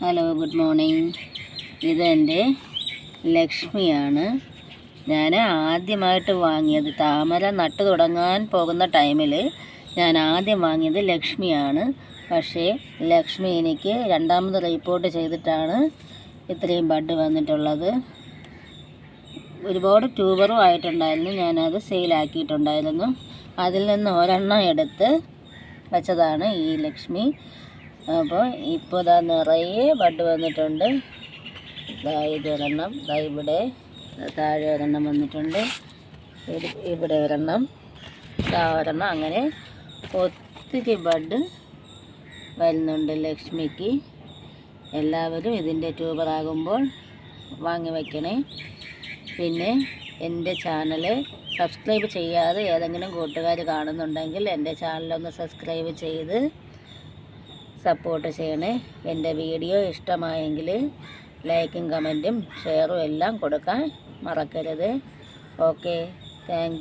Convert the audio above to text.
Hello good morning ഇതെന്റെ ലക്ഷ്മിയാണ്. ഞാൻ ആദ്യമായിട്ട് വാങ്ങിയത് താമര നട്ടു തുടങ്ങാൻ പോകുന്ന ടൈമിൽ ഞാൻ ആദ്യം വാങ്ങിയത് ലക്ഷ്മിയാണ്. പക്ഷേ ലക്ഷ്മി എനിക്ക് രണ്ടാമത് റിപ്പോർട്ട് ചെയ്തിട്ടാണ് ഇത്രയും ബഡ് വന്നിട്ടുള്ളത്. ഒരുപാട് ട്യൂബറും ആയിട്ടുണ്ടായിരുന്നു. ഞാനത് സെയിലാക്കിയിട്ടുണ്ടായിരുന്നു അതിൽ നിന്ന് ഒരെണ്ണം എടുത്ത് വെച്ചതാണ് ഈ ലക്ഷ്മി. അപ്പോൾ ഇപ്പോൾ ഇതാ നിറയെ ബഡ് വന്നിട്ടുണ്ട്. ഇതാ ഇതൊരെണ്ണം. ഇതാ ഇവിടെ താഴെ ഒരെണ്ണം വന്നിട്ടുണ്ട്. ഇവിടെ ഒരെണ്ണം. ഇതാ ഒരെണ്ണം. അങ്ങനെ ഒത്തിരി ബഡ് വരുന്നുണ്ട് ലക്ഷ്മിക്ക്. എല്ലാവരും ഇതിന്റെ ട്യൂബറാകുമ്പോൾ വാങ്ങി വയ്ക്കണേ പിന്നെ എന്റെ ചാനൽ സബ്സ്ക്രൈബ് ചെയ്യാതെ ഏതെങ്കിലും കൂട്ടുകാർ കാണുന്നുണ്ടെങ്കിൽ എന്റെ ചാനലൊന്ന് സബ്സ്ക്രൈബ് ചെയ്ത് സപ്പോർട്ട് ചെയ്യണേ. എന്റെ വീഡിയോ ഇഷ്ടമായെങ്കിൽ ലൈക്കും കമന്റും ഷെയറും എല്ലാം കൊടുക്കാൻ മറക്കരുത്. ഓക്കെ. താങ്ക്